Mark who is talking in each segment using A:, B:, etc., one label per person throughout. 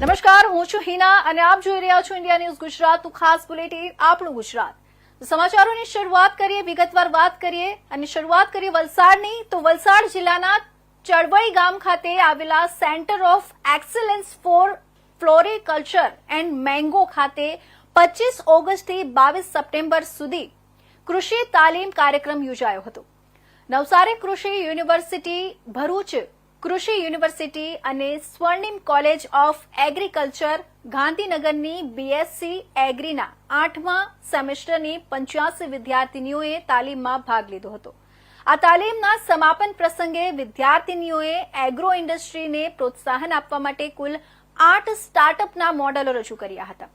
A: નમસ્કાર, હું છું હિના અને આપ જોઈ રહ્યા છો ઇન્ડિયા ન્યૂઝ ગુજરાતનું ખાસ બુલેટિન આપણું ગુજરાત. સમાચારોની શરૂઆત કરીએ, વિગતવાર વાત કરીએ અને શરૂઆત કરીએ વલસાડની. તો વલસાડ જિલ્લાના ચળવળી ગામ ખાતે આવેલા centre of excellence for floriculture and mango ખાતે પચીસ ઓગસ્ટથી બાવીસ સપ્ટેમ્બર સુધી કૃષિ તાલીમ કાર્યક્રમ યોજાયો હતો. નવસારી કૃષિ યુનિવર્સિટી ભરૂચ કૃષિ યુનિવર્સિટી અને સ્વર્ણિમ કોલેજ ઓફ એગ્રીકલ્ચર ગાંધીનગરની બીએસસી એગ્રીના આઠમા સેમેસ્ટરની પંચ્યાસી વિદ્યાર્થીનીઓએ તાલીમમાં ભાગ લીધો હતો. આ તાલીમના સમાપન પ્રસંગે વિદ્યાર્થીનીઓએ એગ્રો ઇન્ડસ્ટ્રીને પ્રોત્સાહન આપવા માટે કુલ આઠ સ્ટાર્ટઅપના મોડેલો રજૂ કર્યા હતા.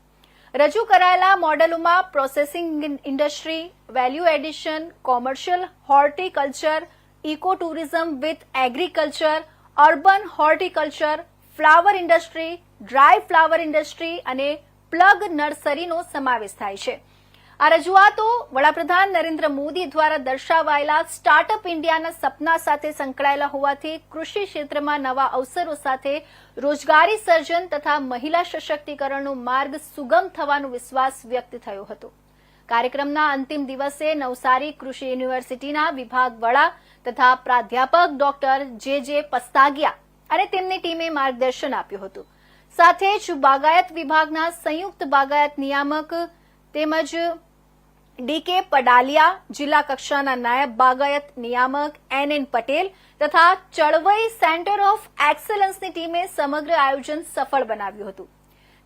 A: રજૂ કરાયેલા મોડેલોમાં processing industry value addition commercial horticulture eco tourism with agriculture urban horticulture, flower industry, dry flower industry અને પ્લગ નર્સરીનો સમાવેશ થાય છે. આ રજૂઆતો વડાપ્રધાન નરેન્દ્ર મોદી દ્વારા દર્શાવાયેલા સ્ટાર્ટઅપ ઇન્ડિયાના સપના સાથે સંકળાયેલા હોવાથી કૃષિ ક્ષેત્રમાં નવા અવસરો સાથે રોજગારી સર્જન તથા મહિલા સશક્તિકરણનો માર્ગ સુગમ થવાનો વિશ્વાસ વ્યક્ત થયો હતો. કાર્યક્રમના અંતિમ દિવસે નવસારી કૃષિ યુનિવર્સિટીના વિભાગ વડા તથા પ્રાધ્યાપક ડોક્ટર જે જે પસ્તાગિયા અને તેમની ટીમે માર્ગદર્શન આપ્યું હતું. સાથે જ બાગાયત વિભાગના સંયુક્ત બાગાયત નિયામક તેમજ ડીકે પડાલિયા જિલ્લા કક્ષાના નાયબ બાગાયત નિયામક એન એન પટેલ તથા ચળવઈ સેન્ટર ઓફ એક્સલન્સની ટીમે સમગ્ર આયોજન સફળ બનાવ્યું હતું.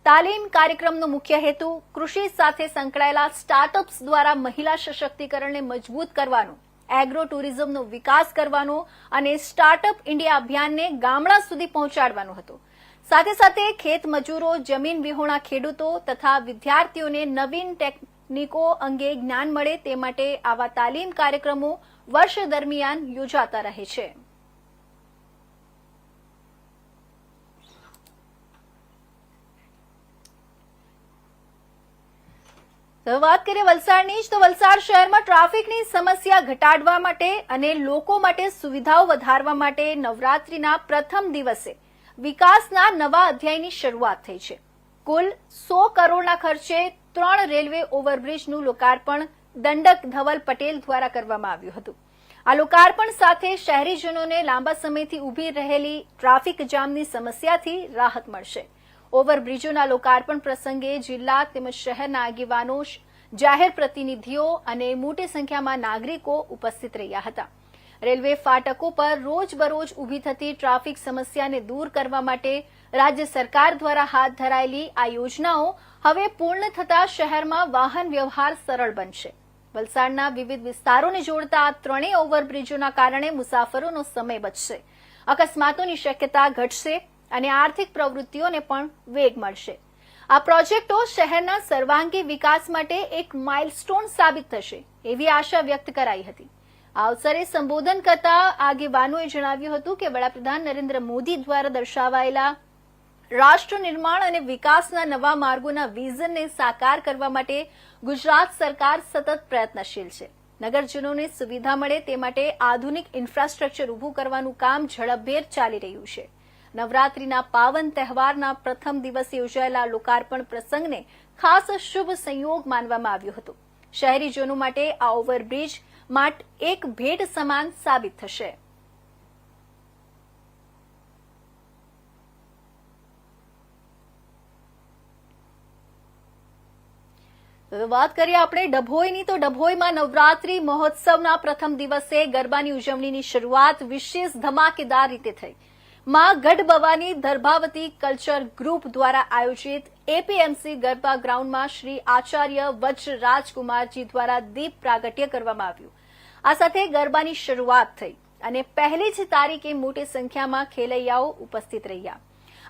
A: તાલીમ કાર્યક્રમનો મુખ્ય હેતુ કૃષિ સાથે સંકળાયેલા સ્ટાર્ટઅપ્સ દ્વારા મહિલા સશક્તિકરણને મજબૂત કરવાનો એગ્રો ટુરિઝમનો વિકાસ કરવાનો અને સ્ટાર્ટઅપ ઇન્ડિયા અભિયાનને ગામડા સુધી પહોંચાડવાનો હતો. સાથે સાથે ખેત મજૂરો, જમીન વિહોણા ખેડૂતો તથા વિદ્યાર્થીઓને નવીન ટેકનિકો અંગે જ્ઞાન મળે તે માટે આવા તાલીમ કાર્યક્રમો વર્ષ દરમિયાન યોજાતા રહે છે. વાત કરીએ વલસાડની જ, તો વલસાડ શહેરમાં ટ્રાફિકની સમસ્યા ઘટાડવા માટે અને લોકો માટે સુવિધાઓ વધારવા માટે નવરાત્રીના પ્રથમ દિવસે વિકાસના નવા અધ્યાયની શરૂઆત થઈ છે. કુલ સો કરોડના ખર્ચે ત્રણ રેલવે ઓવરબ્રિજનું લોકાર્પણ દંડક ધવલ પટેલ દ્વારા કરવામાં આવ્યું હતું. આ લોકાર્પણ સાથે શહેરીજનોને લાંબા સમયથી ઊભી રહેલી ટ્રાફિક જામની સમસ્યાથી રાહત મળશે. ઓવરબ્રિજોના લોકાર્પણ પ્રસંગે જિલ્લા તેમજ શહેરના આગેવાનો, જાહેર પ્રતિનિધિઓ અને મોટી સંખ્યામાં નાગરિકો ઉપસ્થિત રહ્યા હતા. રેલવે ફાટકો પર રોજબરોજ ઊભી થતી ટ્રાફિક સમસ્યાને દૂર કરવા માટે રાજ્ય સરકાર દ્વારા હાથ ધરાયેલી આ યોજનાઓ હવે પૂર્ણ થતા શહેરમાં વાહન વ્યવહાર સરળ બનશે. વલસાડના વિવિધ વિસ્તારોને જોડતા આ ત્રણેય ઓવરબ્રિજોના કારણે મુસાફરોનો સમય બચશે. અકસ્માતોની શક્યતા ઘટશે. અને આર્થિક પ્રવૃત્તિઓને પણ વેગ મળશે. આ પ્રોજેક્ટો શહેરના સર્વાંગી વિકાસ માટે એક માઇલસ્ટોન સાબિત થશે, એવી આશા વ્યક્ત કરાઈ હતી. આ અવસરે સંબોધન કરતા આગેવાનોએ જણાવ્યું હતું કે વડાપ્રધાન નરેન્દ્ર મોદી દ્વારા દર્શાવાયેલા રાષ્ટ્ર નિર્માણ અને વિકાસના નવા માર્ગોના વિઝનને સાકાર કરવા માટે ગુજરાત સરકાર સતત પ્રયત્નશીલ છે. નગરજનોને સુવિધા મળે તે માટે આધુનિક ઇન્ફ્રાસ્ટ્રક્ચર ઊભું કરવાનું કામ ઝડપભેર ચાલી રહ્યું છે. નવરાત્રીના પાવન તહેવારના પ્રથમ દિવસે યોજાયેલા લોકાર્પણ પ્રસંગને ખાસ શુભ સંયોગ માનવામાં આવ્યો હતો. શહેરીજનો માટે આ ઓવરબ્રિજ માટે એક ભેટ સમાન સાબિત થશે. વાત કરીએ આપણે ડભોઈની, તો ડભોઈમાં નવરાત્રી મહોત્સવના પ્રથમ દિવસે ગરબાની ઉજવણીની શરૂઆત વિશેષ ધમાકેદાર રીતે થઈ. માં ગઢ ભવાની દર્ભાવતી કલ્ચર ગ્રુપ દ્વારા આયોજિત એપીએમસી ગરબા ગ્રાઉન્ડમાં શ્રી આચાર્ય વજ્ર રાજકુમારજી દ્વારા દીપ પ્રાગટ્ય કરવામાં આવ્યું. આ સાથે ગરબાની શરૂઆત થઈ અને પહેલી જ તારીખે મોટી સંખ્યામાં ખેલૈયાઓ ઉપસ્થિત રહ્યા.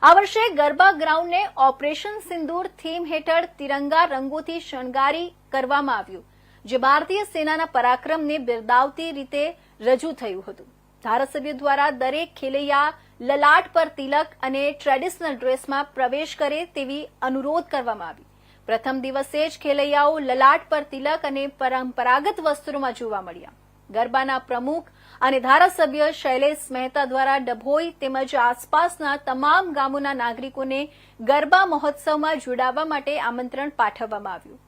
A: આ વર્ષે ગરબા ગ્રાઉન્ડને ઓપરેશન સિંદૂર થીમ હેઠળ તિરંગા રંગોથી શણગારી કરવામાં આવ્યું, જે ભારતીય સેનાના પરાક્રમને બિરદાવતી રીતે રજૂ થયું હતું. ધારાસભ્ય દ્વારા દરેક ખેલૈયા લલાટ પર તિલક અને ટ્રેડિશનલ ડ્રેસમાં પ્રવેશ કરે તેવી અનુરોધ કરવામાં આવી. પ્રથમ દિવસે જ ખેલૈયાઓ લલાટ પર તિલક અને પરંપરાગત વસ્ત્રોમાં જોવા મળ્યા. ગરબાના પ્રમુખ અને ધારાસભ્ય શૈલેષ મહેતા દ્વારા ડભોઈ તેમજ આસપાસના તમામ ગામોના નાગરિકોને ગરબા મહોત્સવમાં જોડાવા માટે આમંત્રણ પાઠવવામાં આવ્યું.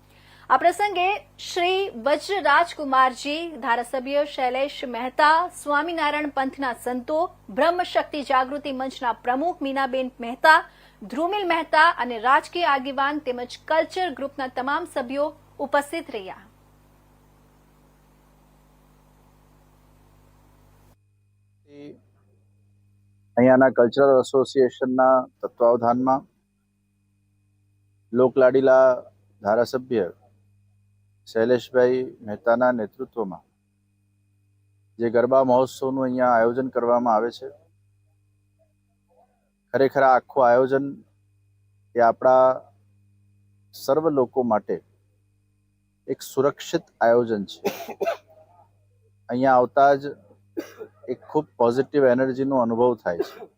A: આ પ્રસંગે શ્રી વજ્ર રાજકુમારજી, ધારાસભ્ય શૈલેષ મહેતા, સ્વામિનારાયણ પંથના સંતો, બ્રહ્મશક્તિ જાગૃતિ મંચના પ્રમુખ મીનાબેન મહેતા, ધ્રુમિલ મહેતા અને રાજકીય આગેવાન તેમજ કલ્ચર ગ્રુપના તમામ સભ્યો ઉપસ્થિત રહ્યા.
B: અહીંયાના કલ્ચરલ એસોસિએશનના તત્વાવધાનમાં લોકલાડીલા ધારાસભ્ય શૈલેષભાઈ મહેતાના નેતૃત્વમાં, જે ગરબા મહોત્સવનું અહીંયા આયોજન કરવામાં આવે છે. ખરેખર આખું આયોજન એ આપણા સર્વ લોકો માટે એક સુરક્ષિત આયોજન છે. અહીંયા આવતા જ એક ખૂબ પોઝિટિવ એનર્જીનો અનુભવ થાય છે.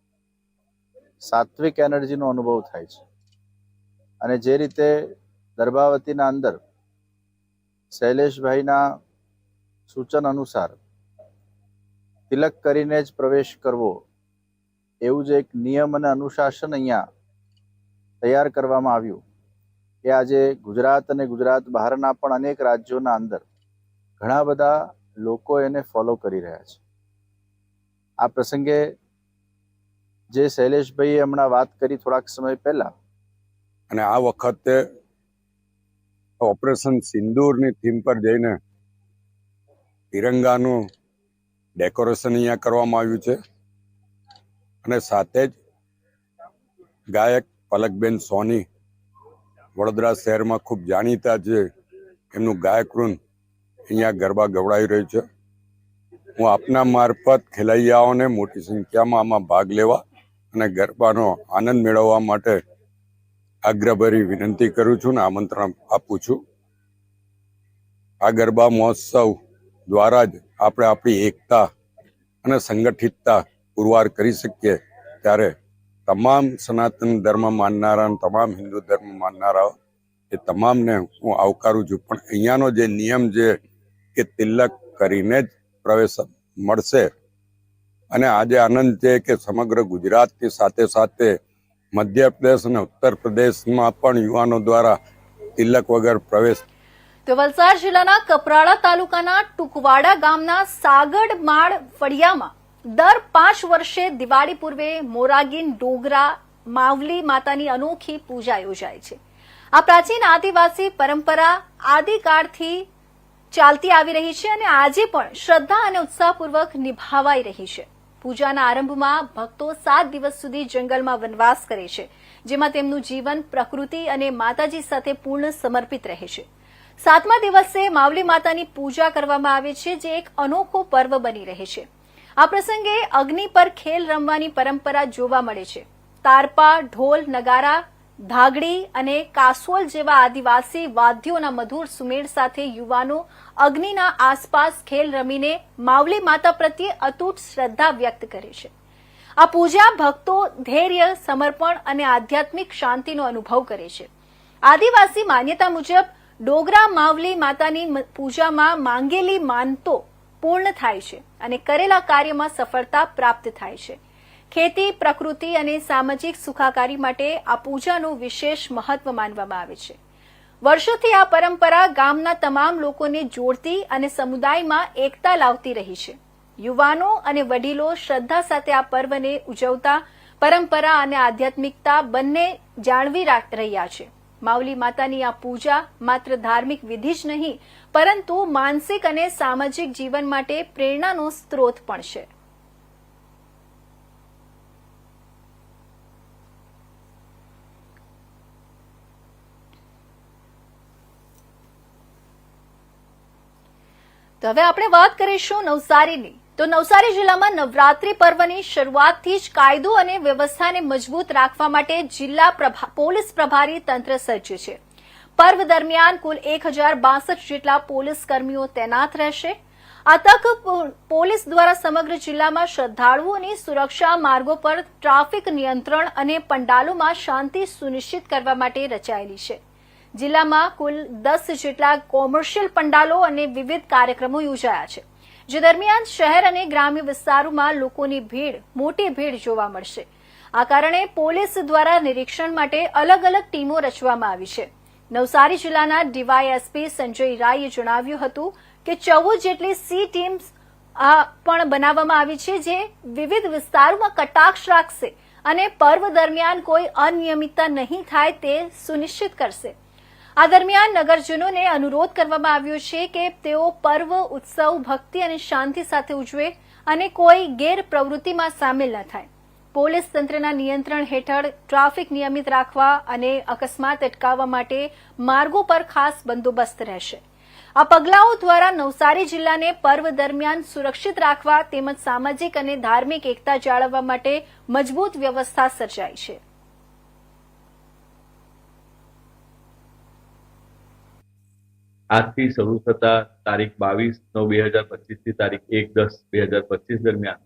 B: સાત્વિક એનર્જીનો અનુભવ થાય છે. અને જે રીતે દર્ભાવતીના અંદર શૈલેષભાઈના સૂચન અનુસાર તિલક કરીને જ પ્રવેશ કરવો એવું જ એક નિયમ અને અનુશાસન અહીંયા તૈયાર કરવામાં આવ્યું એ આજે ગુજરાત અને ગુજરાત બહારના પણ અનેક રાજ્યોના અંદર ઘણા બધા લોકો એને ફોલો કરી રહ્યા છે. આ પ્રસંગે જે શૈલેષભાઈએ હમણાં વાત કરી થોડાક સમય પહેલા,
C: અને આ વખતે ઓપરેશન સિંદૂરની થીમ પર જઈને તિરંગાનું ડેકોરેશન અહીંયા કરવામાં આવ્યું છે. અને સાથે જ ગાયક પલકબેન સોની વડોદરા શહેરમાં ખૂબ જાણીતા છે. એમનું ગાયક વૃંદ અહીંયા ગરબા ગવડાવી રહ્યું છે. હું આપના મારફત ખેલૈયાઓને મોટી સંખ્યામાં આમાં ભાગ લેવા અને ગરબાનો આનંદ મેળવવા માટે આગ્રહભરી વિનંતી કરું છું ને આમંત્રણ આપું છું. આ ગરબા મહોત્સવ દ્વારા જ આપણે આપણી એકતા અને સંગઠિતતા પુરવાર કરી શકીએ ત્યારે તમામ સનાતન ધર્મ માનનારા તમામ હિન્દુ ધર્મ માનનારાઓ, એ તમામને હું આવકારું છું. પણ અહીંયાનો જે નિયમ છે કે તિલક કરીને જ પ્રવેશ મળશે. અને આજે આનંદ છે કે સમગ્ર ગુજરાતની સાથે સાથે મધ્યપ્રદેશ અને ઉત્તર પ્રદેશમાં પણ યુવાનો દ્વારા તિલક વગર પ્રવેશ
A: તો વલસાડ જિલ્લાના કપરાડા તાલુકાના ટુકવાડા ગામના સાગડ માળ ફળિયામાં દર પાંચ વર્ષે દિવાળી પૂર્વે મોરાગીન ડોગરા, માવલી માતાની અનોખી પૂજા યોજાય છે. આ પ્રાચીન આદિવાસી પરંપરા આદિકાળથી ચાલતી આવી રહી છે અને આજે પણ શ્રદ્ધા અને ઉત્સાહપૂર્વક નિભાવાઈ રહી છે. પૂજાના આરંભમાં ભક્તો સાત દિવસ સુધી જંગલમાં વનવાસ કરે છે, જેમાં તેમનું જીવન, પ્રકૃતિ અને માતાજી સાથે પૂર્ણ સમર્પિત રહે છે. સાતમા દિવસે માવલી માતાની પૂજા કરવામાં આવે છે, જે એક અનોખો પર્વ બની રહે છે. આ પ્રસંગે અગ્નિ પર ખેલ રમવાની પરંપરા જોવા મળે છે. તારપા, ઢોલ, નગારા ધાગડી અને કાસોલ જેવા આદિવાસી વાદ્યોના મધુર સુમેળ સાથે યુવાનો અગ્નિના આસપાસ ખેલ રમીને માવલી માતા પ્રત્યે અતૂટ શ્રદ્ધા વ્યક્ત કરે છે. આ પૂજા ભક્તો ધૈર્ય, સમર્પણ અને આધ્યાત્મિક શાંતિનો અનુભવ કરે છે. આદિવાસી માન્યતા મુજબ ડોગરા માવલી માતાની પૂજામાં માંગેલી માનતો પૂર્ણ થાય છે અને કરેલા કાર્યમાં સફળતા પ્રાપ્ત થાય છે. ખેતી, પ્રકૃતિ અને સામાજિક સુખાકારી માટે આ પૂજાનું વિશેષ મહત્વ માનવામાં આવે છે. વર્ષોથી આ પરંપરા ગામના તમામ લોકોને જોડતી અને સમુદાયમાં એકતા લાવતી રહી છે. યુવાનો અને વડીલો શ્રદ્ધા સાથે આ પર્વને ઉજવતા પરંપરા અને આધ્યાત્મિકતા બંને જાળવી રહ્યા છે. માવલી માતાની આ પૂજા માત્ર ધાર્મિક વિધિ જ નહીં, પરંતુ માનસિક અને સામાજિક જીવન માટે પ્રેરણાનો સ્ત્રોત પણ છે. તો હવે આપણે વાત કરીશું નવસારીની. તો નવસારી જિલ્લામાં નવરાત્રી પર્વની શરૂઆતથી જ કાયદો અને વ્યવસ્થાને મજબૂત રાખવા માટે જિલ્લા પોલીસ પ્રભારી તંત્ર સજ્જ છે. પર્વ દરમિયાન કુલ એક જેટલા પોલીસ કર્મીઓ તૈનાત રહેશે. આ તક પોલીસ દ્વારા સમગ્ર જિલ્લામાં શ્રદ્ધાળુઓની સુરક્ષા માર્ગો પર ટ્રાફિક નિયંત્રણ અને પંડાલોમાં શાંતિ સુનિશ્ચિત કરવા માટે રચાયેલી છે. જિલ્લામાં કુલ દસ જેટલા કોમર્શિયલ પંડાલો અને વિવિધ કાર્યક્રમો યોજાયા છે, જે દરમિયાન શહેર અને ગ્રામ્ય વિસ્તારોમાં લોકોની ભીડ, મોટી ભીડ જોવા મળશે. આ કારણે પોલીસ દ્વારા નિરીક્ષણ માટે અલગ અલગ ટીમો રચવામાં આવી છે. નવસારી જિલ્લાના ડીવાયએસપી સંજય રાયે જણાવ્યું હતું કે ચૌદ જેટલી સી ટીમ્સ આ પણ બનાવવામાં આવી છે, જે વિવિધ વિસ્તારોમાં કટાક્ષ રાખશે અને પર્વ દરમિયાન કોઈ અનિયમિતતા નહીં થાય તે સુનિશ્ચિત કરશે. આ દરમિયાન નગરજનોને અનુરોધ કરવામાં આવ્યો છે કે તેઓ પર્વ, ઉત્સવ, ભક્તિ અને શાંતિ સાથે ઉજવે અને કોઈ ગેરપ્રવૃત્તિમાં સામેલ ન થાય. પોલીસ તંત્રના નિયંત્રણ હેઠળ ટ્રાફિક નિયમિત રાખવા અને અકસ્માત અટકાવવા માટે માર્ગો પર ખાસ બંદોબસ્ત રહેશે. આ પગલાઓ દ્વારા નવસારી જિલ્લાને પર્વ દરમિયાન સુરક્ષિત રાખવા તેમજ સામાજિક અને ધાર્મિક એકતા જાળવવા માટે મજબૂત વ્યવસ્થા સર્જાઈ છે.
D: આજથી શરૂ થતા તારીખ બાવીસ નવ બે હજાર પચીસથી તારીખ એક દસ બે હજાર પચીસ દરમિયાન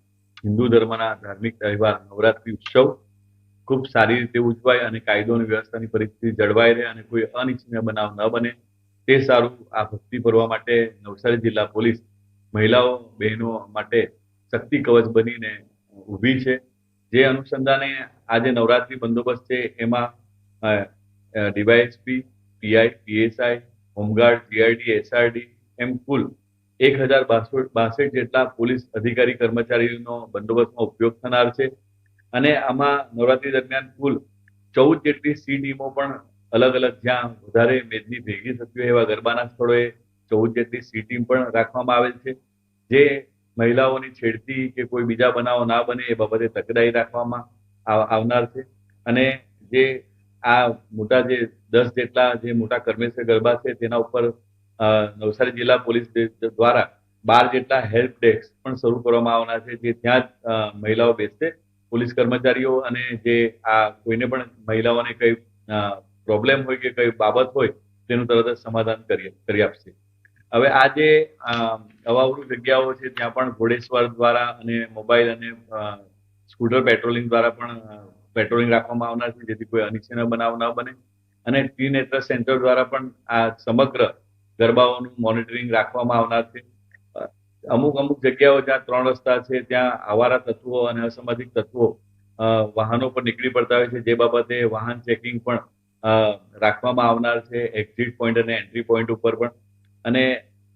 D: હિન્દુ ધર્મના ધાર્મિક તહેવાર, નવરાત્રી ઉત્સવ ખૂબ સારી રીતે ઉજવાય અને કાયદો અને વ્યવસ્થાની પરિસ્થિતિ જળવાઈ રહે અને કોઈ અનિચ્છનીય બનાવ ન બને, તે સારું આ ભક્તિ ભરવા માટે નવસારી જિલ્લા પોલીસ મહિલાઓ, બહેનો માટે શક્તિ કવચ બનીને ઊભી છે. જે અનુસંધાને આજે નવરાત્રી બંદોબસ્ત છે, એમાં DYSP, PI, PSI home guard GRD SRD, એમ કુલ એક હજાર બાસઠ જેટલા પોલીસ અધિકારી કર્મચારીનો બંદોબસ્તમાં ઉપયોગ થનાર છે. અને આમાં નવરાત્રી દરમિયાન કુલ ચૌદ જેટલી સી ટીમો પણ અલગ અલગ જ્યાં વધારે મેદની ભેગી થતી હોય એવા ગરબાના સ્થળોએ ચૌદ જેટલી સી ટીમ પણ રાખવામાં આવેલ છે. જે મહિલાઓની છેડતી કે કોઈ બીજા બનાવો ના બને એ બાબતે તકેદારી રાખવામાં આવનાર છે. અને જે આ મોટા જે દસ જેટલા જે મોટા કર્મેશ્વર ગરબા છે, તેના ઉપર નવસારી જિલ્લા પોલીસ દ્વારા બાર જેટલા હેલ્પ ડેસ્ક પણ શરૂ કરવામાં આવવાના છે, જે ત્યાં જ મહિલાઓ બેસશે પોલીસ કર્મચારીઓ અને જે આ કોઈને પણ મહિલાઓને કઈ પ્રોબ્લેમ હોય કે કઈ બાબત હોય, તેનું તરત જ સમાધાન કરી આપશે. હવે આ જે અવાવરું જગ્યાઓ છે, ત્યાં પણ ઘોડેશ્વર દ્વારા અને મોબાઈલ અને સ્કૂટર પેટ્રોલિંગ દ્વારા પણ પેટ્રોલિંગ રાખવામાં આવનાર છે, જેથી કોઈ અનિચ્છનીય બનાવ ન બને. અને ટી નેત્ર સેન્ટર દ્વારા પણ આ સમગ્ર ગરબાઓનું મોનિટરિંગ રાખવામાં આવનાર છે. અમુક અમુક જગ્યાઓ જ્યાં ત્રણ રસ્તા છે, ત્યાં આવારા તત્વો અને અસામાજિક તત્વો વાહનો પર નીકળી પડતા હોય છે. જે બાબતે વાહન ચેકિંગ પણ રાખવામાં આવનાર છે, એક્ઝિટ પોઈન્ટ અને એન્ટ્રી પોઈન્ટ ઉપર પણ. અને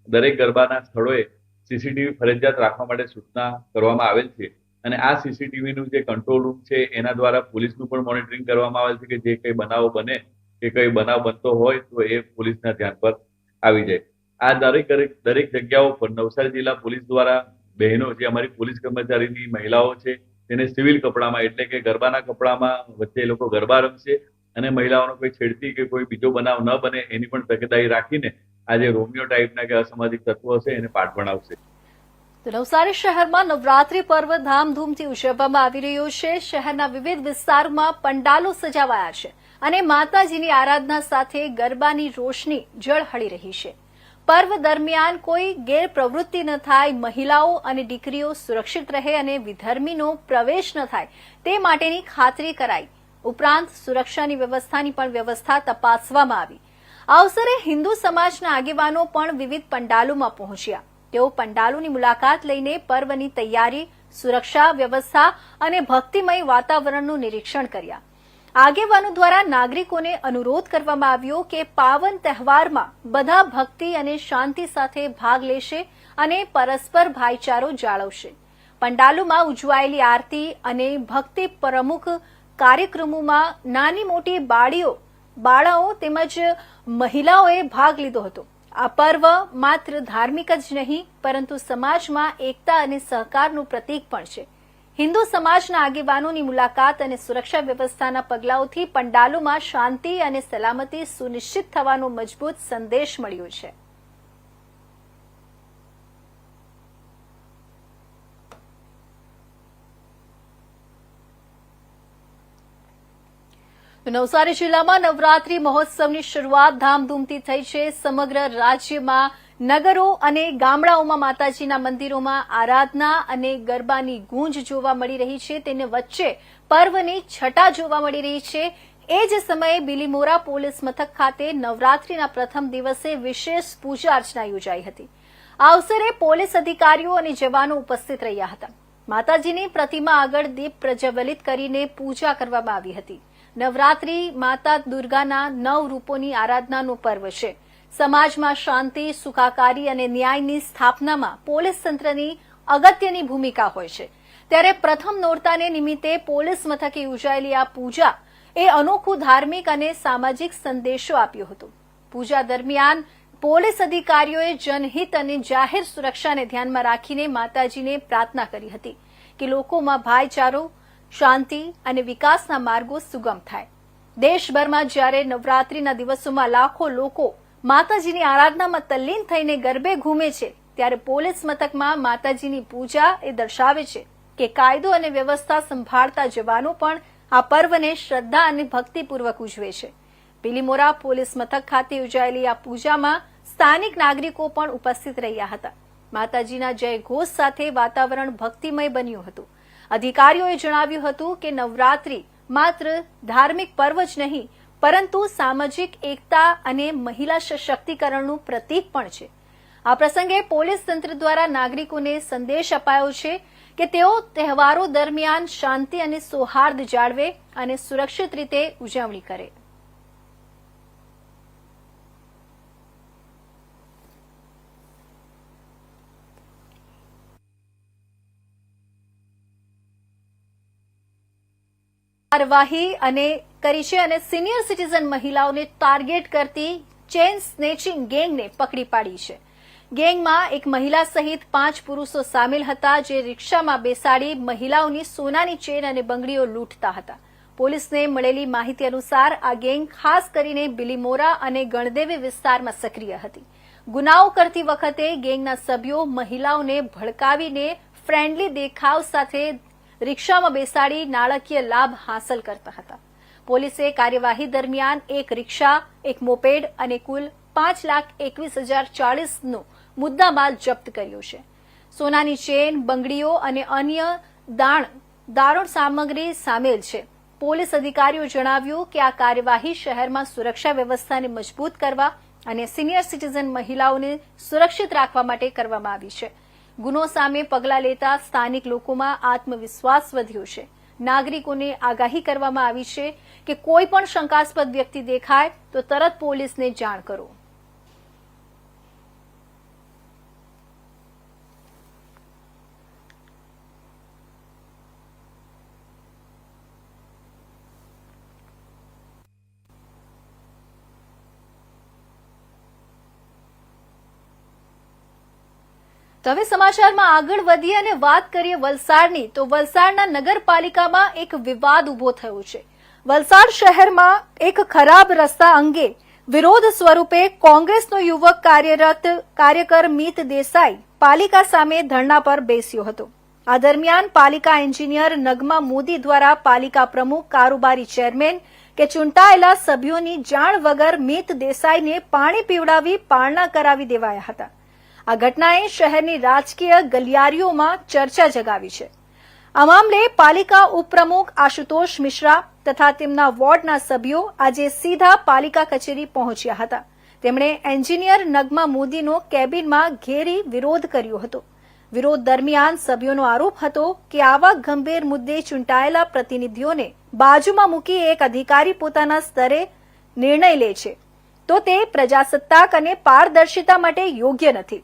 D: દરેક ગરબાના સ્થળોએ સીસીટીવી ફરજિયાત રાખવા માટે સૂચના કરવામાં આવેલ છે. અને આ સીસીટીવી નું જે કંટ્રોલ રૂમ છે, એના દ્વારા પોલીસનું પણ મોનિટરિંગ કરવામાં આવે છે કે જે કઈ બનાવો બને, કે કઈ બનાવ બનતો હોય, તો એ પોલીસના ધ્યાન પર આવી જાય. આ દરેક દરેક જગ્યાઓ પર નવસારી જિલ્લા પોલીસ દ્વારા બહેનો જે અમારી પોલીસ કર્મચારીની મહિલાઓ છે, તેને સિવિલ કપડામાં, એટલે કે ગરબાના કપડામાં વચ્ચે લોકો ગરબા રમશે અને મહિલાઓનો કોઈ છેડતી કે કોઈ બીજો બનાવ ન બને એની પણ તકેદારી રાખીને આ જે રોમિયો ટાઈપના કે અસામાજિક તત્વો છે એને પાઠ ભણાવશે.
A: તો નવસારી શહેરમાં નવરાત્રી પર્વ ધામધૂમથી ઉજવવામાં આવી રહ્યો છે. શહેરના વિવિધ વિસ્તારોમાં પંડાલો સજાવાયા છે અને માતાજીની આરાધના સાથે ગરબાની રોશની જળહળી રહી છે. પર્વ દરમિયાન કોઈ ગેરપ્રવૃત્તિ ન થાય, મહિલાઓ અને દીકરીઓ સુરક્ષિત રહે અને વિધર્મીનો પ્રવેશ ન થાય તે માટેની ખાતરી કરાઈ. ઉપરાંત સુરક્ષાની વ્યવસ્થાની પણ વ્યવસ્થા તપાસવામાં આવી. આ અવસરે હિન્દુ સમાજના આગેવાનો પણ વિવિધ પંડાલોમાં પહોંચ્યા. તેઓ પંડાલોની મુલાકાત લઈને પર્વની તૈયારી, સુરક્ષા, વ્યવસ્થા અને ભક્તિમય વાતાવરણનું નિરીક્ષણ કર્યા. આગેવાનો દ્વારા નાગરિકોને અનુરોધ કરવામાં આવ્યો કે પાવન તહેવારમાં બધા ભક્તિ અને શાંતિ સાથે ભાગ લેશે અને પરસ્પર ભાઈચારો જાળવશે. પંડાલોમાં ઉજવાયેલી આરતી અને ભક્તિ પ્રમુખ કાર્યક્રમોમાં નાની મોટી બાળીઓ, બાળાઓ તેમજ મહિલાઓએ ભાગ લીધો હતો. આ પર્વ માત્ર ધાર્મિક જ નહીં, પરંતુ સમાજમાં એકતા અને સહકારનું પ્રતીક પણ છે. હિન્દુ સમાજના આગેવાનોની મુલાકાત અને સુરક્ષા વ્યવસ્થાના પગલાઓથી પંડાલોમાં શાંતિ અને સલામતી સુનિશ્ચિત થવાનો મજબૂત સંદેશ મળ્યો છે તો નવસારી જિલ્લામાં નવરાત્રી મહોત્સવની શરૂઆત ધામધૂમથી થઈ છે. સમગ્ર રાજ્યમાં નગરો અને ગામડાઓમાં માતાજીના મંદિરોમાં આરાધના અને ગરબાની ગુંજ જોવા મળી રહી છે. તેને વચ્ચે પર્વની છટા જોવા મળી રહી છે. એ જ સમયે બિલીમોરા પોલીસ મથક ખાતે નવરાત્રીના પ્રથમ દિવસે વિશેષ પૂજા અર્ચના યોજાઈ હતી. આ અવસરે પોલીસ અધિકારીઓ અને જવાનો ઉપસ્થિત રહ્યા હતા. માતાજીની પ્રતિમા આગળ દીપ પ્રજ્વલિત કરીને પૂજા કરવામાં આવી હતી. નવરાત્રી, માતા દુર્ગાના નવ રૂપોની આરાધનાનું પર્વ છે. સમાજમાં શાંતિ, સુખાકારી અને ન્યાયની સ્થાપનામાં પોલીસ તંત્રની અગત્યની ભૂમિકા હોય છે. ત્યારે પ્રથમ નોરતાને નિમિત્તે પોલીસ મથકે યોજાયેલી આ પૂજા એ અનોખું ધાર્મિક અને સામાજિક સંદેશો આપ્યો હતો. પૂજા દરમિયાન પોલીસ અધિકારીઓએ જનહિત અને જાહેર સુરક્ષાને ધ્યાનમાં રાખીને માતાજીને પ્રાર્થના કરી હતી કે લોકોમાં ભાઈચારો શાંતિ અને વિકાસના માર્ગો સુગમ થાય. દેશભરમાં જ્યારે નવરાત્રીના દિવસોમાં લાખો લોકો માતાજીની આરાધનામાં તલ્લીન થઈને ગરબે ઘૂમે છે, ત્યારે પોલીસ મથકમાં માતાજીની પૂજા એ દર્શાવે છે કે કાયદો અને વ્યવસ્થા સંભાળતા જવાનો પણ આ પર્વને શ્રદ્ધા અને ભક્તિપૂર્વક ઉજવે છે. પીલીમોરા પોલીસ મથક ખાતે યોજાયેલી આ પૂજામાં સ્થાનિક નાગરિકો પણ ઉપસ્થિત રહ્યા હતા. માતાજીના જય ઘોષ સાથે વાતાવરણ ભક્તિમય બન્યું હતું. અધિકારીઓએ જણાવ્યું હતું કે નવરાત્રી માત્ર ધાર્મિક પર્વ જ નહીં, પરંતુ સામાજિક એકતા અને મહિલા સશક્તિકરણનું પ્રતીક પણ છે. આ પ્રસંગે પોલીસ તંત્ર દ્વારા નાગરિકોને સંદેશ અપાયો છે કે તેઓ તહેવારો દરમિયાન શાંતિ અને સૌહાર્દ જાળવે અને સુરક્ષિત રીતે ઉજવણી કરે. કાર્યવાહી અને કરી છે અને સિનિયર સિટીઝન મહિલાઓને ટાર્ગેટ કરતી ચેન સ્નેચિંગ ગેંગને પકડી પાડી છે. ગેંગમાં એક મહિલા સહિત પાંચ પુરુષો સામેલ હતા જે રિક્ષામાં બેસાડી મહિલાઓની સોનાની ચેન અને બંગડીઓ લૂંટતા હતા. પોલીસને મળેલી માહિતી અનુસાર આ ગેંગ ખાસ કરીને બિલીમોરા અને ગણદેવી વિસ્તારમાં સક્રિય હતી. ગુનાઓ કરતી વખતે ગેંગના સભ્યો મહિલાઓને ભડકાવીને ફ્રેન્ડલી દેખાવ સાથે રિક્ષામાં બેસાડી નાણાકીય લાભ હાંસલ કરતા હતા. પોલીસે કાર્યવાહી દરમિયાન એક રિક્ષા, એક મોપેડ અને કુલ પાંચ લાખ એકવીસ હજાર ચાળીસનો મુદ્દામાલ જપ્ત કર્યો છે. સોનાની ચેન, બંગડીઓ અને અન્ય દાણ, દારૂણ સામગ્રી સામેલ છે. પોલીસ અધિકારીઓ જણાવ્યું કે આ કાર્યવાહી શહેરમાં સુરક્ષા વ્યવસ્થાને મજબૂત કરવા અને સિનિયર સિટીઝન મહિલાઓને સુરક્ષિત રાખવા માટે કરવામાં આવી છે. ગુનો સામે પગલાં લેતા સ્થાનિક લોકોમાં આત્મવિશ્વાસ વધ્યો છે. નાગરિકોને આગાહી કરવામાં આવી છે કે કોઈ પણ શંકાસ્પદ વ્યક્તિ દેખાય તો તરત પોલીસને જાણ કરો. હવે સમાચારમાં આગળ વધીએ અને વાત કરીએ વલસાડની. તો વલસાડના નગરપાલિકામાં એક વિવાદ ઊભો થયો છે. વલસાડ શહેરમાં એક ખરાબ રસ્તા અંગે વિરોધ સ્વરૂપે કોંગ્રેસનો યુવક કાર્યરત કાર્યકર મીત દેસાઈ પાલિકા સામે ધરણા પર બેસ્યો હતો. આ દરમિયાન પાલિકા એન્જિનિયર નગમા મોદી દ્વારા પાલિકા પ્રમુખ કારોબારી ચેરમેન કે ચૂંટાયેલા સભ્યોની જાણ વગર મીત દેસાઈને પાણી પીવડાવી પારણા કરાવી દેવાયા હતા. આ ઘટનાએ શહેરની રાજકીય ગલિયારીઓમાં ચર્ચા જગાવી છે. આ મામલે પાલિકા ઉપપ્રમુખ આશુતોષ મિશ્રા તથા તેમના વોર્ડના સભ્યો આજે સીધા પાલિકા કચેરી પહોંચ્યા હતા. તેમણે એન્જિનિયર નગમા મોદીનો કેબિનમાં ઘેરી વિરોધ કર્યો હતો. વિરોધ દરમિયાન સભ્યોનો આરોપ હતો કે આવા ગંભીર મુદ્દે ચૂંટાયેલા પ્રતિનિધિઓને બાજુમાં મૂકી એક અધિકારી પોતાના સ્તરે નિર્ણય લે છે. તો તે પ્રજાસત્તાક અને પારદર્શિતા માટે યોગ્ય નથી.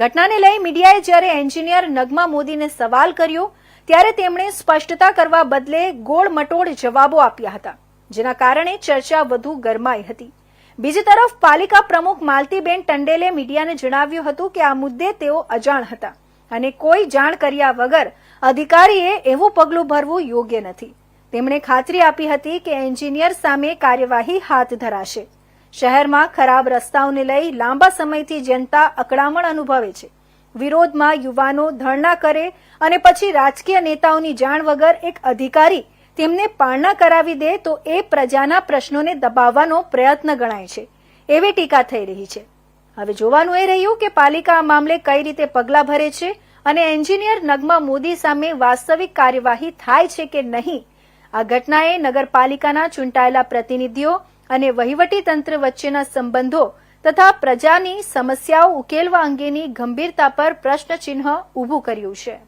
A: ઘટનાને લઈ મીડિયાએ જ્યારે એન્જિનિયર નગમા મોદીને સવાલ કર્યો, ત્યારે તેમણે સ્પષ્ટતા કરવા બદલે ગોળમટોળ જવાબો આપ્યા હતા, જેના કારણે ચર્ચા વધુ ગરમાઈ હતી. બીજી તરફ, પાલિકા પ્રમુખ માલતીબેન ટંડેલે મીડિયાને જણાવ્યું હતું કે આ મુદ્દે તેઓ અજાણ હતા અને કોઈ જાણ કર્યા વગર અધિકારીએ એવું પગલું ભરવું યોગ્ય નથી. તેમણે ખાતરી આપી હતી કે એન્જિનિયર સામે કાર્યવાહી હાથ ધરાશે. શહેરમાં ખરાબ રસ્તાઓને લઈ લાંબા સમયથી જનતા અકળામણ અનુભવે છે. વિરોધમાં યુવાનો ધરણા કરે અને પછી રાજકીય નેતાઓની જાણ વગર એક અધિકારી તેમને પારણા કરાવી દે તો એ પ્રજાના પ્રશ્નોને દબાવવાનો પ્રયત્ન ગણાય છે. એવી ટીકા થઈ રહી છે. હવે જોવાનું એ રહ્યું કે પાલિકા આ મામલે કઈ રીતે પગલાં ભરે છે અને એન્જિનિયર નગમા મોદી સામે વાસ્તવિક કાર્યવાહી થાય છે કે નહીં? આ ઘટનાએ નગરપાલિકાના ચૂંટાયેલા પ્રતિનિધિઓ અને વહીવટી તંત્ર વચ્ચેના સંબંધો તથા પ્રજાની સમસ્યાઓ ઉકેલવા અંગેની ગંભીરતા પર પ્રશ્નચિહ્ન ઊભું કર્યું છે.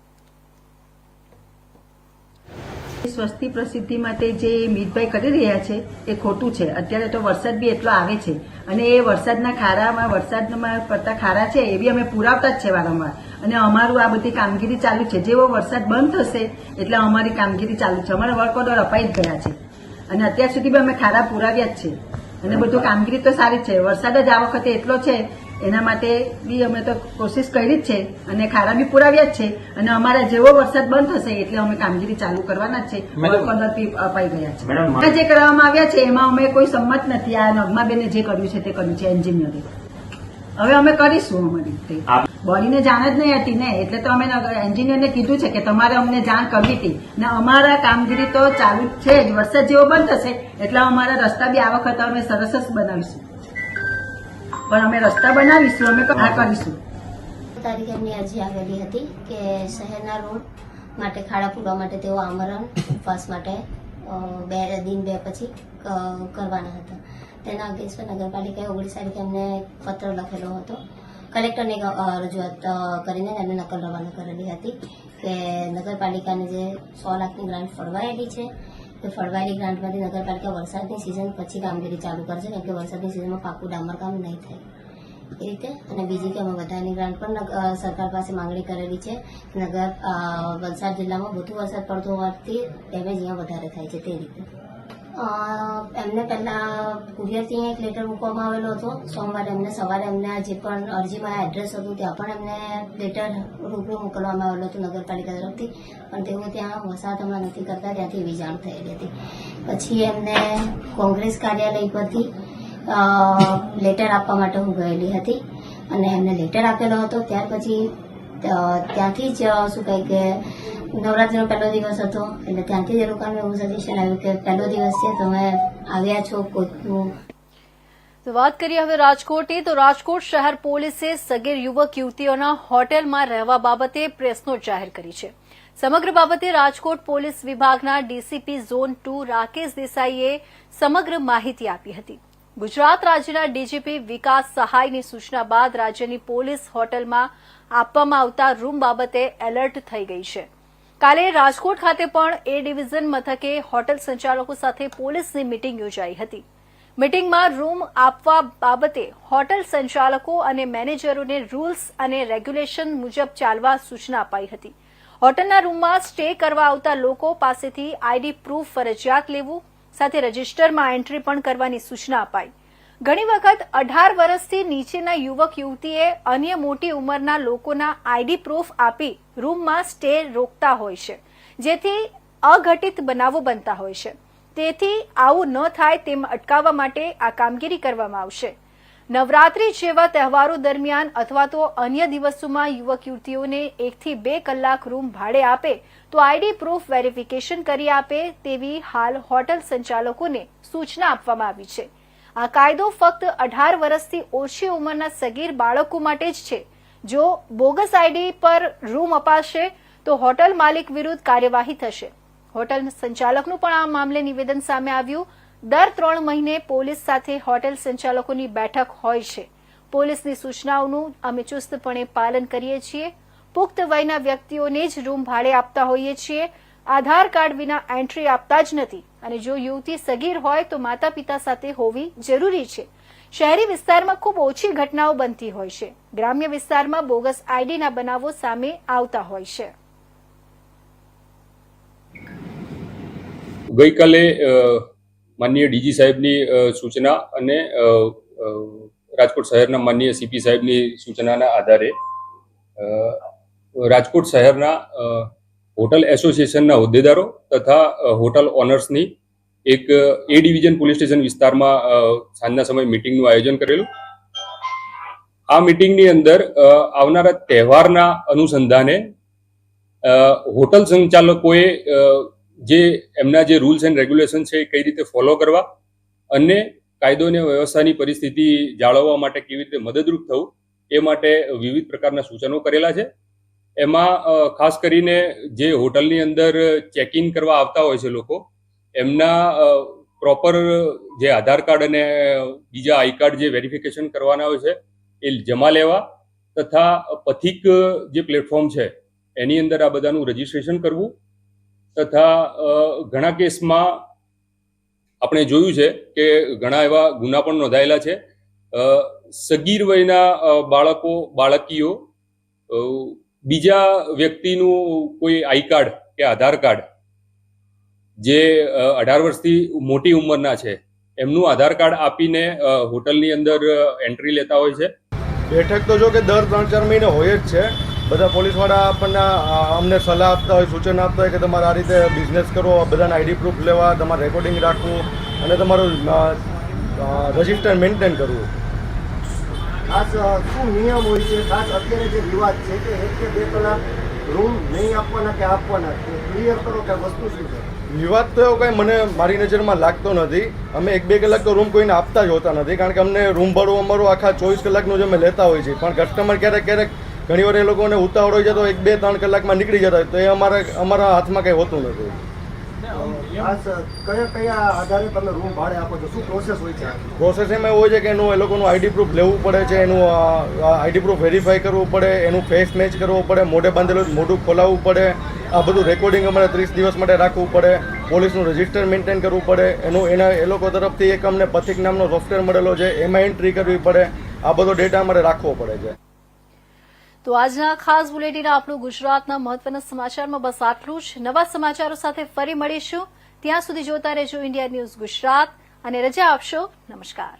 E: સ્વસ્તિ પ્રસિદ્ધિ માટે જે મીતભાઈ કરી રહ્યા છે એ ખોટું છે. અત્યારે તો વરસાદ બી એટલો આવે છે. અને એ વરસાદના ખારામાં, વરસાદમાં પડતા ખારા છે એ બી અમે પુરાવતા જ છે વારંવાર. અને અમારું આ બધી કામગીરી ચાલુ છે. જેવો વરસાદ બંધ થશે એટલે અમારી કામગીરી ચાલુ છે. અમારા વર્ક ઓર્ડર અપાઈ જ ગયા છે. અને અત્યાર સુધી બી અમે ખારા પુરાવ્યા જ છે. અને બધું કામગીરી તો સારી જ છે. વરસાદ જ આ વખતે એટલો છે એના માટે બી અમે તો કોશિશ કરી જ છે અને ખારા બી પુરાવ્યા જ છે. અને અમારા જેવો વરસાદ બંધ થશે એટલે અમે કામગીરી ચાલુ કરવાના જ છે. અપાઈ ગયા છે. જે કરવામાં આવ્યા છે એમાં અમે કોઈ સંમત નથી. આ નગમાબેને જે કર્યું છે તે કર્યું છે એન્જિનિયરે. હવે અમે કરીશું અમારી રીતે. બોડીને જાણ જ નહીં હતી ને એટલે તો અમે એન્જિનિયરને કીધું છે કે તમારે અમને જાણ કરવી હતી. ને અમારા કામગીરી તો ચાલુ જ છે જ વરસાદ જેવો બંધ થશે એટલે અમારા રસ્તા બી આ વખત અમે સરસ જ બનાવીશું. પણ અમે રસ્તા બનાવીશું અમે આ કરીશું.
F: તારીખે એમની અરજી આવેલી હતી કે શહેરના રોડ માટે ખાડા પૂરવા માટે તેઓ આમરણ ઉપવાસ માટે બે દિન બે પછી કરવાના હતા. તેના અગેન્સ્ટ નગરપાલિકાએ ઓગણીસ તારીખે અમને પત્ર લખેલો હતો. કલેક્ટરને રજૂઆત કરીને એમને નકલ રવાના કરેલી હતી કે નગરપાલિકાને જે સો લાખની ગ્રાન્ટ ફળવાયેલી છે, તે ફળવાયેલી ગ્રાન્ટમાંથી નગરપાલિકા વરસાદની સિઝન પછી કામગીરી ચાલુ કરશે કેમ કે વરસાદની સિઝનમાં પાકું ડામરકામ નહીં થાય. એ રીતે અને બીજી કે અમે બધાની ગ્રાન્ટ પણ સરકાર પાસે માંગણી કરેલી છે નગર વલસાડ જિલ્લામાં વધુ વરસાદ પડતો હોવાથી ડેમેજ અહીંયા વધારે થાય છે તે રીતે. એમને પહેલા કુરિયરથી એક લેટર મૂકવામાં આવેલો હતો. સોમવારે એમને, સવારે એમને જે પણ અરજીમાં એડ્રેસ હતું, ત્યાં પણ એમને લેટર રૂબરૂ મોકલવામાં આવેલો હતો નગરપાલિકા તરફથી. પણ તેઓ ત્યાં વસાહત હમણાં નથી કરતા, ત્યાંથી એવી જાણ થયેલી હતી. પછી એમને કોંગ્રેસ કાર્યાલય પરથી લેટર આપવા માટે હું ગયેલી હતી. અને એમને લેટર આપેલો હતો. ત્યાર પછી ત્યાંથી જ શું કહે કે, નવરાત્રીનો પહેલો દિવસ હતો. એટલે ત્યાંથી જ એ લોકોને એવું સજેશન આવ્યું કે પહેલો દિવસ છે, તમે આવ્યા છો કોઈનું
A: તો વાત કરીએ હવે રાજકોટની, તો રાજકોટ શહેર પોલીસે સગીર યુવક યુવતીઓના હોટેલમાં રહેવા બાબતે પ્રેસ જાહેર કરી છે. સમગ્ર બાબતે રાજકોટ પોલીસ વિભાગના ડીસીપી ઝોન ટુ રાકેશ દેસાઈએ સમગ્ર માહિતી આપી હતી. ગુજરાત રાજ્યના ડીજીપી વિકાસ સહાયની સૂચના બાદ રાજ્યની પોલીસ હોટેલમાં આપવામાં આવતા રૂમ બાબતે એલર્ટ થઈ ગઈ છે. કાલે રાજકોટ ખાતે પણ એ ડિવિઝન મથકે હોટેલ સંચાલકો સાથે પોલીસની મિટિંગ યોજાઈ હતી. મિટિંગમાં રૂમ આપવા બાબતે હોટેલ સંચાલકો અને મેનેજરોને રૂલ્સ અને રેગ્યુલેશન મુજબ ચાલવા સૂચના અપાઈ હતી. હોટલના રૂમમાં સ્ટે કરવા આવતા લોકો પાસેથી આઈડી પ્રૂફ ફરજિયાત લેવું, સાથે રજિસ્ટરમાં એન્ટ્રી પણ કરવાની સૂચના અપાઈ. ઘણી વખત અઢાર વર્ષથી નીચેના યુવક યુવતીએ અન્ય મોટી ઉંમરના લોકોના આઈડી પ્રૂફ આપી રૂમમાં સ્ટે રોકતા હોય છે, જેથી અઘટિત બનાવો બનતા હોય છે. તેથી આવું ન થાય તેમ અટકાવવા માટે આ કામગીરી કરવામાં આવશે. નવરાત્રી જેવા તહેવારો દરમિયાન અથવા તો અન્ય દિવસોમાં યુવક યુવતીઓને એકથી બે કલાક રૂમ ભાડે આપે, તો આઈડી પ્રૂફ વેરિફિકેશન કરી આપે તેવી હાલ હોટલ સંચાલકોને સૂચના આપવામાં આવી છે. આ કાયદો ફક્ત અઢાર વર્ષથી ઓછી ઉંમરના સગીર બાળકો માટે જ છે. જો બોગસ આઈડી પર રૂમ અપાશે, તો હોટલ માલિક વિરુદ્ધ કાર્યવાહી થશે. હોટલ સંચાલકનું પણ આ મામલે નિવેદન સામે આવ્યું. દર ત્રણ મહિને પોલીસ સાથે હોટેલ સંચાલકોની બેઠક હોય છે. પોલીસની સૂચનાઓનું અમે ચુસ્તપણે પાલન કરીએ છીએ. પુખ્ત વયના વ્યક્તિઓને જ રૂમ ભાડે આપતા હોઈએ છીએ. આધાર કાર્ડ વિના એન્ટ્રી આપતા જ નથી. અને જો યુવતી સગીર હોય તો માતા પિતા સાથે હોવી જરૂરી છે. શહેરી વિસ્તારમાં ખૂબ ઓછી ઘટનાઓ બનતી હોય છે. ગ્રામ્ય વિસ્તારમાં બોગસ આઈડીના બનાવો સામે આવતા હોય છે.
G: ગઈકાલે માનનીય ડીજી સાહેબની સૂચના અને રાજકોટ શહેરના માનનીય સીપી સાહેબની સૂચનાના આધારે રાજકોટ શહેરના હોટલ એસોસિએશનના હોદ્દેદારો તથા હોટલ ઓનર્સની એક એ ડિવિઝન પોલીસ સ્ટેશન વિસ્તારમાં સાંજના સમયે મિટિંગનું આયોજન કરેલું. આ મિટિંગની અંદર આવનારા તહેવારના અનુસંધાને હોટલ સંચાલકોએ જે એમના જે રૂલ્સ એન્ડ રેગ્યુલેશન છે એ કઈ રીતે ફોલો કરવા અને કાયદો અને વ્યવસ્થાની પરિસ્થિતિ જાળવવા માટે કેવી રીતે મદદરૂપ થવું એ માટે વિવિધ પ્રકારના સૂચનો કરેલા છે. એમાં ખાસ કરીને જે હોટલની અંદર ચેક ઇન કરવા આવતા હોય છે લોકો, એમના પ્રોપર જે આધાર કાર્ડ અને બીજા આઈ કાર્ડ જે વેરિફિકેશન કરવાના હોય છે, એ જમા લેવા તથા પથિક જે પ્લેટફોર્મ છે, એની અંદર આ બધાનું રજીસ્ટ્રેશન કરવું તથા ઘણા કેસમાં આપણે જોયું છે કે ઘણા એવા ગુના પણ નોંધાયેલા છે. સગીર વયના બાળકો, બાળકીઓ બીજા વ્યક્તિનું કોઈ આઈ કાર્ડ કે આધાર કાર્ડ જે અઢાર વર્ષથી મોટી ઉંમરના છે, એમનું આધાર કાર્ડ આપીને હોટલની અંદર એન્ટ્રી લેતા હોય છે.
H: બેઠક તો જો કે દર ત્રણ ચાર મહિને હોય જ છે. બધા પોલીસવાળા આપણને અમને સલાહ આપતા હોય, સૂચન આપતા હોય કે તમારે આ રીતે બિઝનેસ કરવો બધાને આઈડી પ્રૂફ લેવા, તમારે રેકોર્ડિંગ રાખવું અને તમારું રજિસ્ટર મેન્ટેન કરવું.
I: ખાસ શું નિયમ હોય છે? ખાસ અત્યારે જે વિવાદ છે કે એક કે બે કલાક રૂમ નહીં આપવાના કે આપવાના? ક્લિયર કરો કે વસ્તુ શું છે?
H: વિવાદ તો એવો કંઈ મને મારી નજરમાં લાગતો નથી. અમે એક બે કલાક તો રૂમ કોઈને આપતા જ હોતા નથી. કારણ કે અમને રૂમ ભાડું અમારું આખા ચોવીસ કલાકનું જ અમે લેતા હોઈએ છીએ. પણ કસ્ટમર ક્યારેક ક્યારેક ઘણીવાર એ લોકોને ઉતાવળ હોય જતો એક બે, ત્રણ કલાકમાં નીકળી જતા તો એ અમારા અમારા હાથમાં કંઈ હોતું નથી.
I: કયા કયા આધારે તમે રૂમ ભાડે આપો છો? શું પ્રોસેસ હોય છે?
H: પ્રોસેસ એમાં હોય છે કે એનું એ લોકોનું આઈડી પ્રૂફ લેવું પડે છે એનું આઈડી પ્રૂફ વેરીફાઈ કરવું પડે એનું ફેસ મેચ કરવો પડે મોઢે બાંધેલું મોઢું ખોલાવવું પડે આ બધું રેકોર્ડિંગ અમારે ત્રીસ દિવસ માટે રાખવું પડે પોલીસનું રજિસ્ટર મેન્ટેન કરવું પડે એનું એના એ લોકો તરફથી એક અમને પથિક નામનો સોફ્ટવેર મળેલો છે એમાં એન્ટ્રી કરવી પડે આ બધો ડેટા અમારે રાખવો પડે છે.
A: તો આજના ખાસ બુલેટિન આપણું ગુજરાતના મહત્વના સમાચારમાં બસ આટલું જ. નવા સમાચારો સાથે ફરી મળીશું. ત્યાં સુધી જોતા રહેજો ઇન્ડિયા ન્યૂઝ ગુજરાત અને રજા આપશો. નમસ્કાર.